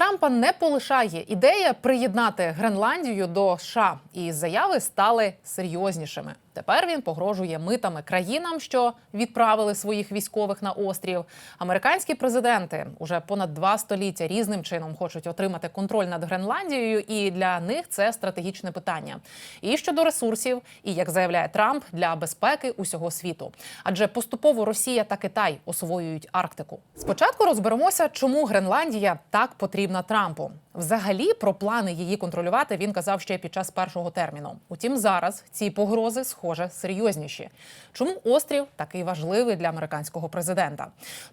Трампа не полишає ідея приєднати Гренландію до США, і заяви стали серйознішими. Тепер він погрожує митами країнам, що відправили своїх військових на острів. Американські президенти уже понад два століття різним чином хочуть отримати контроль над Гренландією, і для них це стратегічне питання. І щодо ресурсів, і як заявляє Трамп, для безпеки усього світу. Адже поступово Росія та Китай освоюють Арктику. Спочатку розберемося, чому Гренландія так потрібна Трампу. Взагалі про плани її контролювати він казав ще під час першого терміну. Утім, зараз ці погрози схоже серйозніші. Чому острів такий важливий для американського президента?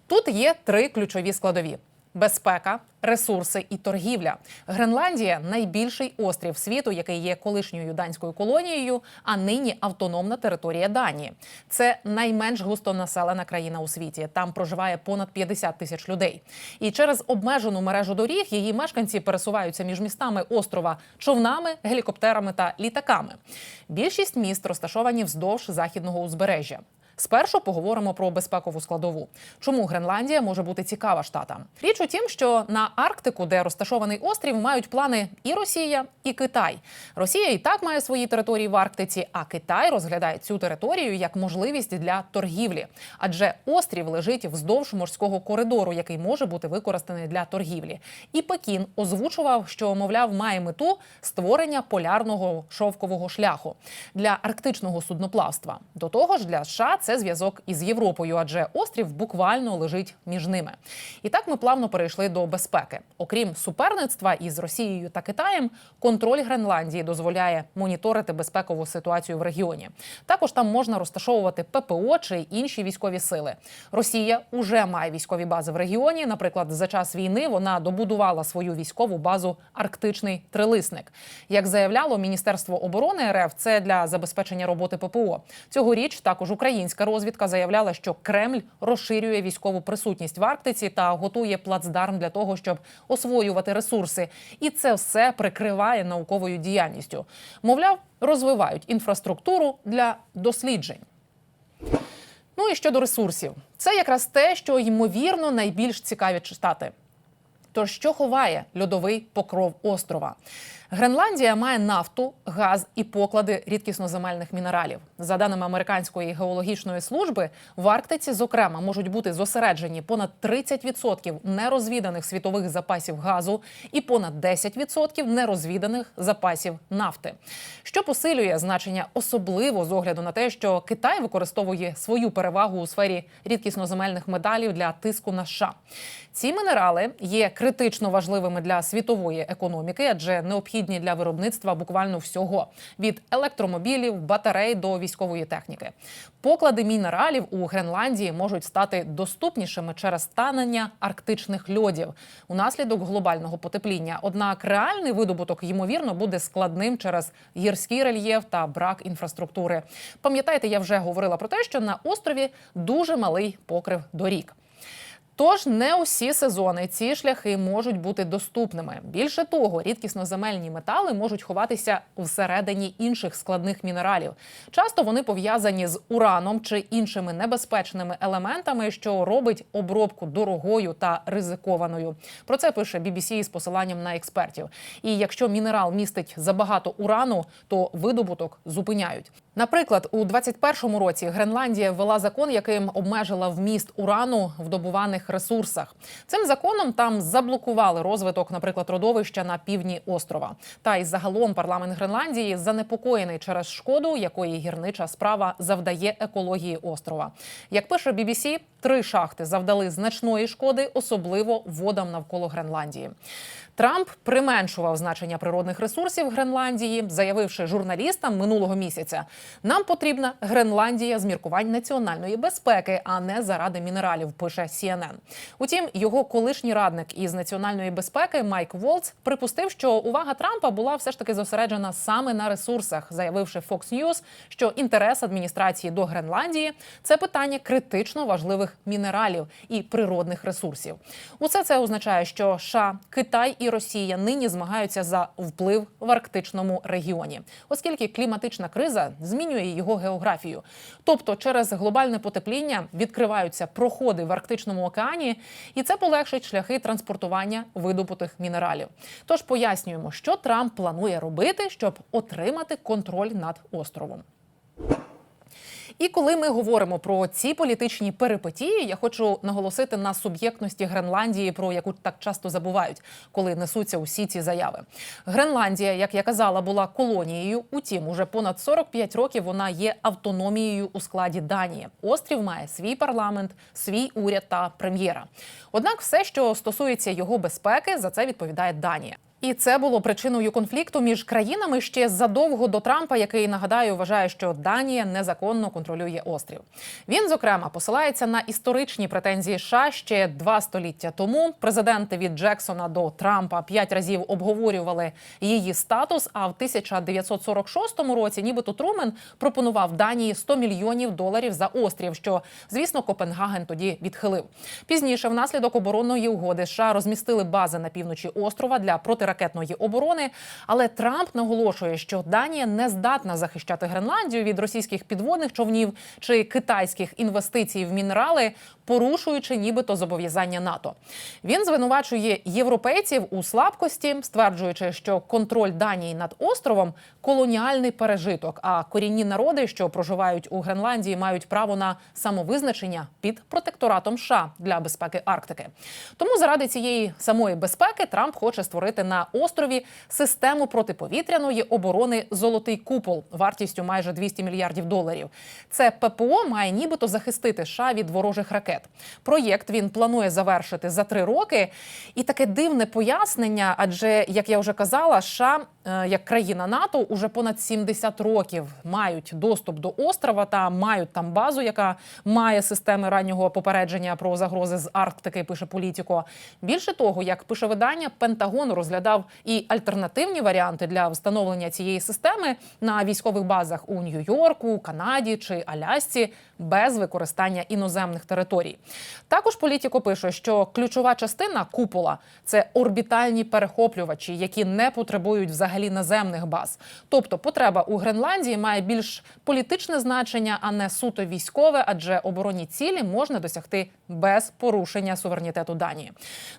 Тут є три ключові складові. Безпека, ресурси і торгівля. Гренландія найбільший острів світу, який є колишньою данською колонією, а нині автономна територія Данії. Це найменш густонаселена країна у світі. Там проживає понад 50 тисяч людей. І через обмежену мережу доріг її мешканці пересуваються між містами острова човнами, гелікоптерами та літаками. Більшість міст розташовані вздовж західного узбережжя. Спершу поговоримо про безпекову складову. Чому Гренландія може бути цікава штатам? Річ у тім, що на Арктику, де розташований острів, мають плани і Росія, і Китай. Росія і так має свої території в Арктиці, а Китай розглядає цю територію як можливість для торгівлі, адже острів лежить вздовж морського коридору, який може бути використаний для торгівлі. І Пекін озвучував, що мовляв має мету створення полярного шовкового шляху для арктичного судноплавства. До того ж, для США це зв'язок із Європою, адже острів буквально лежить між ними. І так ми плавно перейшли до безпеки. Окрім суперництва із Росією та Китаєм, контроль Гренландії дозволяє моніторити безпекову ситуацію в регіоні. Також там можна розташовувати ППО чи інші військові сили. Росія уже має військові бази в регіоні. Наприклад, за час війни вона добудувала свою військову базу Арктичний трилисник. Як заявляло Міністерство оборони РФ, це для забезпечення роботи ППО. Цьогоріч також українська розвідка заявляла, що Кремль розширює військову присутність в Арктиці та готує плацдарм для того, щоб освоювати ресурси. І це все прикриває науковою діяльністю. Мовляв, розвивають інфраструктуру для досліджень. Ну і щодо ресурсів, це якраз те, що ймовірно найбільш цікаві читати. Тож, що ховає льодовий покров острова? Гренландія має нафту, газ і поклади рідкісноземельних мінералів. За даними американської геологічної служби, в Арктиці, зокрема, можуть бути зосереджені понад 30% нерозвіданих світових запасів газу і понад 10% нерозвіданих запасів нафти, що посилює значення особливо з огляду на те, що Китай використовує свою перевагу у сфері рідкісноземельних медалів для тиску на США. Ці мінерали є критично важливими для світової економіки, адже необхідні для виробництва буквально всього від електромобілів, батарей до військової техніки. Поклади мінералів у Гренландії можуть стати доступнішими через станення арктичних льодів унаслідок глобального потепління. Однак реальний видобуток ймовірно буде складним через гірський рельєф та брак інфраструктури. Пам'ятаєте, я вже говорила про те, що на острові дуже малий покрив доріг. Тож не усі сезони ці шляхи можуть бути доступними. Більше того, рідкісноземельні метали можуть ховатися всередині інших складних мінералів. Часто вони пов'язані з ураном чи іншими небезпечними елементами, що робить обробку дорогою та ризикованою. Про це пише BBC з посиланням на експертів. І якщо мінерал містить забагато урану, то видобуток зупиняють. Наприклад, у 21-му році Гренландія ввела закон, яким обмежила вміст урану в добуваних ресурсах. Цим законом там заблокували розвиток, наприклад, родовища на півдні острова. Та й загалом парламент Гренландії занепокоєний через шкоду, якої гірнича справа завдає екології острова. Як пише BBC, три шахти завдали значної шкоди, особливо водам навколо Гренландії. Трамп применшував значення природних ресурсів Гренландії, заявивши журналістам минулого місяця: нам потрібна Гренландія з міркувань національної безпеки, а не заради мінералів. Пише CNN. Утім, його колишній радник із національної безпеки Майк Волц припустив, що увага Трампа була все ж таки зосереджена саме на ресурсах, заявивши Fox News, що інтерес адміністрації до Гренландії це питання критично важливих видобуткових мінералів і природних ресурсів. Усе це означає, що США, Китай і Росія нині змагаються за вплив в арктичному регіоні, оскільки кліматична криза змінює його географію. Тобто, через глобальне потепління відкриваються проходи в арктичному океані, і це полегшить шляхи транспортування видобутих мінералів. Тож пояснюємо, що Трамп планує робити, щоб отримати контроль над островом. І коли ми говоримо про ці політичні перипетії, я хочу наголосити на суб'єктності Гренландії, про яку так часто забувають, коли несуться усі ці заяви. Гренландія, як я казала, була колонією. Утім, уже понад 45 років вона є автономією у складі Данії. Острів має свій парламент, свій уряд та прем'єра. Однак, все, що стосується його безпеки, за це відповідає Данія. І це було причиною конфлікту між країнами ще задовго до Трампа, який нагадаю вважає, що Данія незаконно контролює острів. Він зокрема посилається на історичні претензії США ще два століття тому. Президенти від Джексона до Трампа п'ять разів обговорювали її статус. А в 1946 році, нібито Трумен пропонував Данії 100 мільйонів доларів за острів, що звісно Копенгаген тоді відхилив. Пізніше, внаслідок оборонної угоди, США розмістили бази на півночі острова для протиракетної оборони. Але Трамп наголошує, що Данія не здатна захищати Гренландію від російських підводних човнів чи китайських інвестицій в мінерали, порушуючи нібито зобов'язання НАТО. Він звинувачує європейців у слабкості, стверджуючи, що контроль Данії над островом колоніальний пережиток. А корінні народи, що проживають у Гренландії, мають право на самовизначення під протекторатом США для безпеки Арктики. Тому заради цієї самої безпеки Трамп хоче створити на острові систему протиповітряної оборони Золотий купол вартістю майже 200 мільярдів доларів. Це ППО має нібито захистити США від ворожих ракет. Проєкт він планує завершити за три роки. І таке дивне пояснення, адже як я вже казала, США як країна НАТО уже понад 70 років мають доступ до острова та мають там базу, яка має системи раннього попередження про загрози з Арктики. Пише політико. Більше того, як пише видання, Пентагон розглядав і альтернативні варіанти для встановлення цієї системи на військових базах у Нью-Йорку, Канаді чи Алясці без використання іноземних територій. Також політико пише, що ключова частина купола це орбітальні перехоплювачі, які не потребують взагалі наземних баз. Тобто, потреба у Гренландії має більш політичне значення, а не суто військове, адже оборонні цілі можна досягти без порушення суверенітету Данії.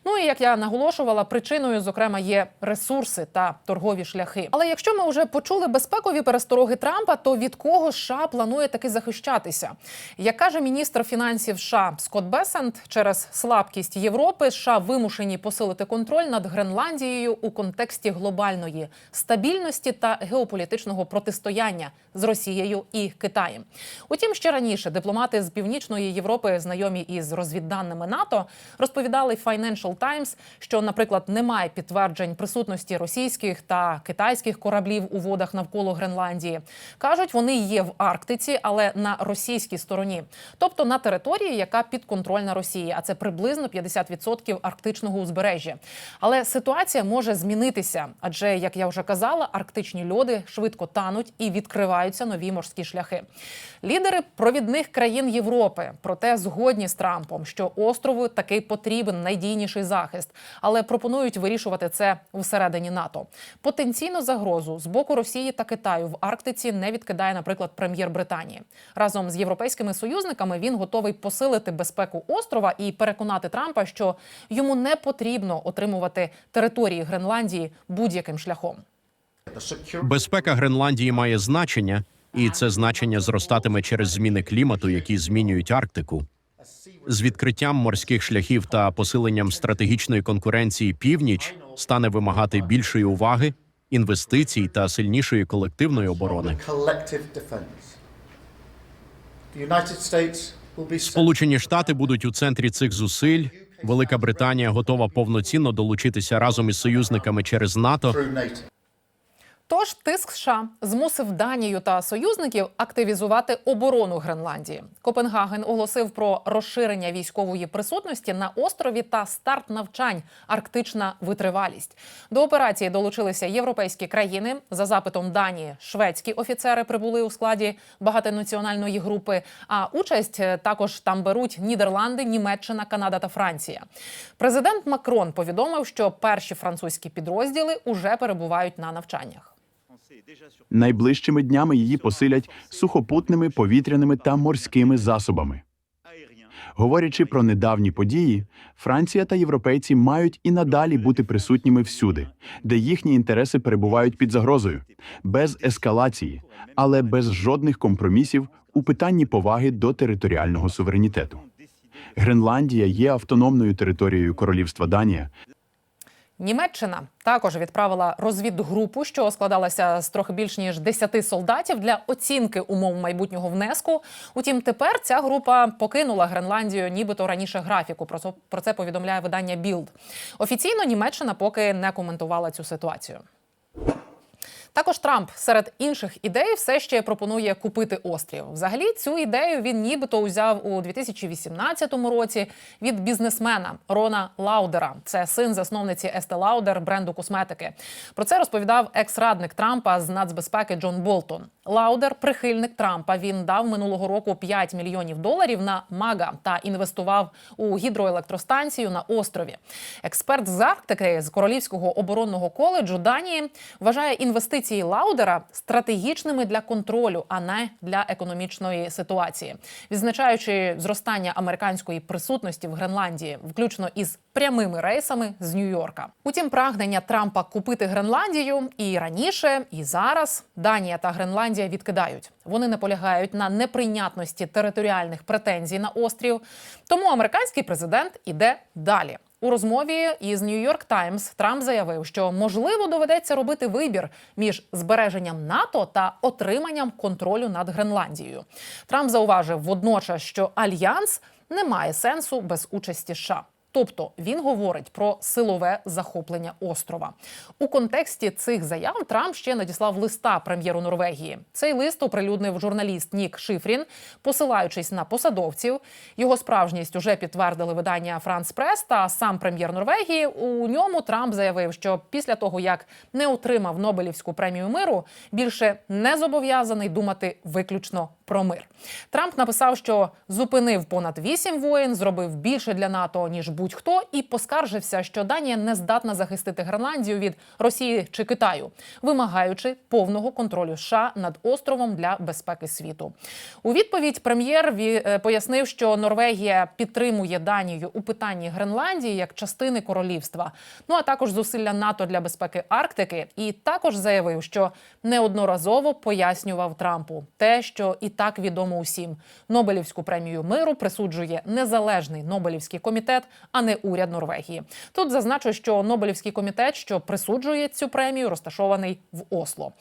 Ну і як я наголошувала, причиною, зокрема, є ресурси та торгові шляхи. Але якщо ми вже почули безпекові перестороги Трампа, то від кого США планує таки захищатися? Як каже міністр фінансів США Скотт Бесент, через слабкість Європи США вимушені посилити контроль над Гренландією у контексті глобальної стабільності та геополітичного протистояння з Росією і Китаєм. Утім, ще раніше дипломати з північної Європи, знайомі із розвідданими НАТО, розповідали Financial Times, що, наприклад, немає підтверджень присутності російських та китайських кораблів у водах навколо Гренландії. кажуть, вони є в Арктиці, але на російській стороні, тобто на території, яка підконтрольна Росії, а це приблизно 50% арктичного узбережжя. Але ситуація може змінитися, адже як я вже казала, арктичні льоди швидко тануть і відкриваються нові морські шляхи. Лідери провідних країн Європи проте згодні з Трампом, що острову таки потрібен найдійніший захист, але пропонують вирішувати це всередині НАТО. Потенційну загрозу з боку Росії та Китаю в Арктиці не відкидає, наприклад, прем'єр Британії. Разом з європейськими союзниками він готовий посилити безпеку острова і переконати Трампа, що йому не потрібно отримувати території Гренландії будь-яким шляхом. Безпека Гренландії має значення, і це значення зростатиме через зміни клімату, які змінюють Арктику. З відкриттям морських шляхів та посиленням стратегічної конкуренції північ стане вимагати більшої уваги, інвестицій та сильнішої колективної оборони. Сполучені Штати будуть у центрі цих зусиль. Велика Британія готова повноцінно долучитися разом із союзниками через НАТО. Тож тиск США змусив Данію та союзників активізувати оборону Гренландії. Копенгаген оголосив про розширення військової присутності на острові та старт навчань Арктична витривалість. До операції долучилися європейські країни. За запитом Данії шведські офіцери прибули у складі багатонаціональної групи. А участь е, також там беруть Нідерланди, Німеччина, Канада та Франція. Президент Макрон повідомив, що перші французькі підрозділи уже перебувають на навчаннях. Найближчими днями її посилять сухопутними, повітряними та морськими засобами. Говорячи про недавні події, Франція та європейці мають і надалі бути присутніми всюди, де їхні інтереси перебувають під загрозою, без ескалації, але без жодних компромісів у питанні поваги до територіального суверенітету. Гренландія є автономною територією Королівства Данія, Німеччина також відправила розвідгрупу, що складалася з трохи більш ніж 10 солдатів для оцінки умов майбутнього внеску. Утім, тепер ця група покинула Гренландію, нібито раніше графіку. Про це повідомляє видання Білд. Офіційно Німеччина поки не коментувала цю ситуацію. Також Трамп серед інших ідей все ще пропонує купити острів. Взагалі, цю ідею він нібито узяв у 2018 році від бізнесмена Рона Лаудера. Це син засновниці Есте Лаудер бренду косметики. Про це розповідав екс-радник Трампа з нацбезпеки Джон Болтон. Лаудер, прихильник Трампа. Він дав минулого року 5 мільйонів доларів на Мага та інвестував у гідроелектростанцію на острові. Експерт з Арктики з Королівського оборонного коледжу Данії вважає інвестиції Лаудера стратегічними для контролю, а не для економічної ситуації, відзначаючи зростання американської присутності в Гренландії, включно із прямими рейсами з Нью-Йорка. Утім, прагнення Трампа купити Гренландію і раніше, і зараз Данія та Гренландія відкидають. Вони наполягають на неприйнятності територіальних претензій на острів. Тому американський президент іде далі. У розмові із New York Times Трамп заявив, що можливо доведеться робити вибір між збереженням НАТО та отриманням контролю над Гренландією. Трамп зауважив водночас, що альянс не має сенсу без участі США. Тобто він говорить про силове захоплення острова. У контексті цих заяв Трамп ще надіслав листа прем'єру Норвегії. Цей лист оприлюднив журналіст Нік Шифрін, посилаючись на посадовців. Його справжність уже підтвердили видання Франс Прес та сам прем'єр Норвегії. У ньому Трамп заявив, що після того як не отримав Нобелівську премію миру, більше не зобов'язаний думати виключно про мир. Трамп написав, що зупинив понад вісім воєн, зробив більше для НАТО ніж будь-хто, і поскаржився, що Данія не здатна захистити Гренландію від Росії чи Китаю, вимагаючи повного контролю США над островом для безпеки світу. У відповідь прем'єр е, пояснив, що Норвегія підтримує Данію у питанні Гренландії як частини королівства. Ну а також зусилля НАТО для безпеки Арктики. І також заявив, що неодноразово пояснював Трампу те, що і так відомо усім. Нобелівську премію миру присуджує незалежний Нобелівський комітет, а не уряд Норвегії. Тут зазначу, що Нобелівський комітет, що присуджує цю премію, розташований в Осло.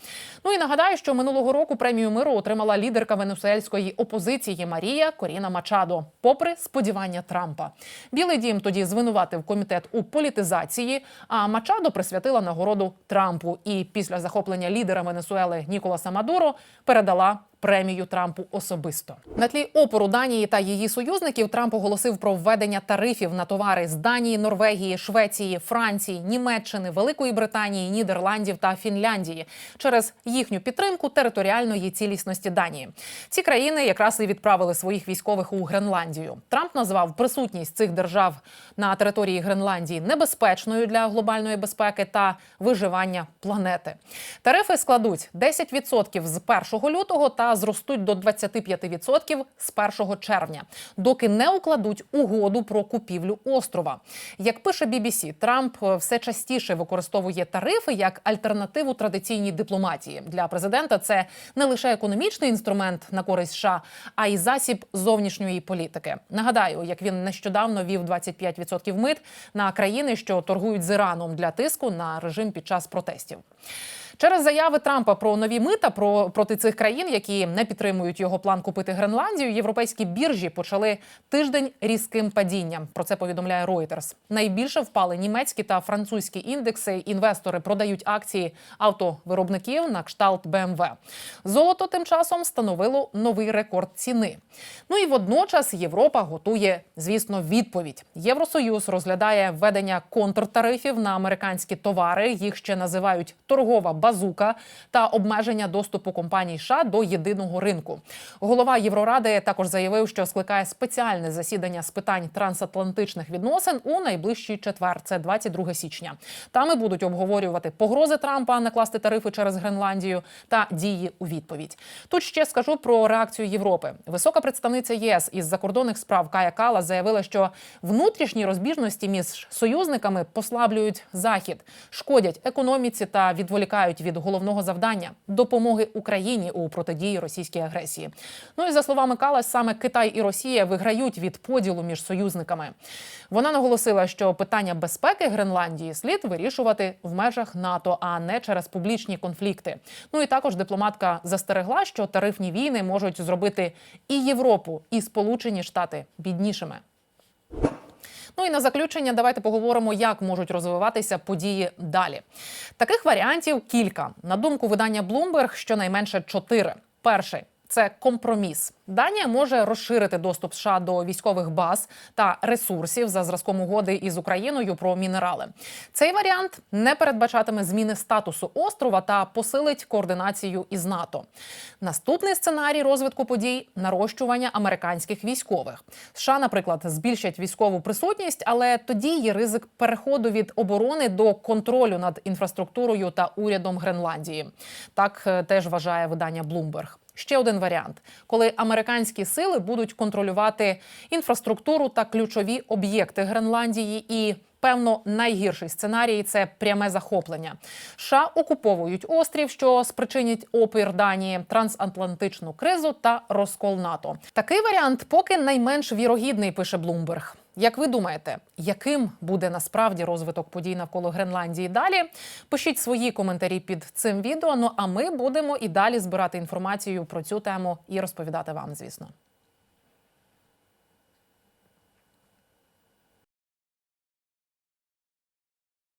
Ну і нагадаю, що минулого року премію миру отримала лідерка венесуельської опозиції Марія Коріна Мачадо, попри сподівання Трампа. Білий дім тоді звинуватив комітет у політизації. А Мачадо присвятила нагороду Трампу. І після захоплення лідера Венесуели Ніколаса Мадуро передала премію Трампу особисто. На тлі опору Данії та її союзників Трамп оголосив про введення тарифів на товари з Данії, Норвегії, Швеції, Франції, Німеччини, Великої Британії, Нідерландів та Фінляндії через їхню підтримку територіальної цілісності Данії. Ці країни якраз і відправили своїх військових у Гренландію. Трамп назвав присутність цих держав на території Гренландії небезпечною для глобальної безпеки та виживання планети. Тарифи складуть 10% з 1 лютого та зростуть до 25% з 1 червня, доки не укладуть угоду про купівлю острова. Як пише BBC, Трамп е, все частіше використовує тарифи як альтернативу традиційній дипломатії. Для президента це не лише економічний інструмент на користь США, а й засіб зовнішньої політики. Нагадаю, як він нещодавно вів 25% мит на країни, що торгують з Іраном для тиску на режим під час протестів. Через заяви Трампа про нові мита про проти цих країн, які не підтримують його план купити Гренландію, європейські біржі почали тиждень різким падінням. Про це повідомляє Reuters. Найбільше впали німецькі та французькі індекси. Інвестори продають акції автовиробників на кшталт BMW. Золото тим часом становило новий рекорд ціни. Ну і водночас Європа готує, звісно, відповідь. Євросоюз розглядає введення контртарифів на американські товари. Їх ще називають торгова базука та обмеження доступу компаній США до єдиного ринку. Голова Євроради також заявив, що скликає спеціальне засідання з питань трансатлантичних відносин у найближчий четвер. Це 22 січня. Там і будуть обговорювати погрози Трампа накласти тарифи через Гренландію та дії у відповідь. Тут ще скажу про реакцію Європи. Висока представниця ЄС із закордонних справ Кая Кала заявила, що внутрішні розбіжності між союзниками послаблюють захід, шкодять економіці та відволікають від головного завдання допомоги Україні у протидії російській агресії. Ну і за словами Кала, саме Китай і Росія виграють від поділу між союзниками. Вона наголосила, що питання безпеки Гренландії слід вирішувати в межах НАТО, а не через публічні конфлікти. Ну і також дипломатка застерегла, що тарифні війни можуть зробити і Європу, і Сполучені Штати біднішими. Ну і на заключення давайте поговоримо, як можуть розвиватися події далі. Таких варіантів кілька. На думку видання Bloomberg, щонайменше чотири. Перший це компроміс. Данія може розширити доступ США до військових баз та ресурсів за зразком угоди із Україною про мінерали. Цей варіант не передбачатиме зміни статусу острова та посилить координацію із НАТО. Наступний сценарій розвитку подій нарощування американських військових. США, наприклад, збільшать військову присутність, але тоді є ризик переходу від оборони до контролю над інфраструктурою та урядом Гренландії. Так е, теж вважає видання Bloomberg. Ще один варіант, коли американські сили будуть контролювати інфраструктуру та ключові об'єкти Гренландії і. Певно, найгірший сценарій це пряме захоплення. США окуповують острів, що спричинить опір Данії, трансатлантичну кризу та розкол НАТО. Такий варіант поки найменш вірогідний, пише Блумберг. Як ви думаєте, яким буде насправді розвиток подій навколо Гренландії далі? Пишіть свої коментарі під цим відео. Ну а ми будемо і далі збирати інформацію про цю тему і розповідати вам, звісно.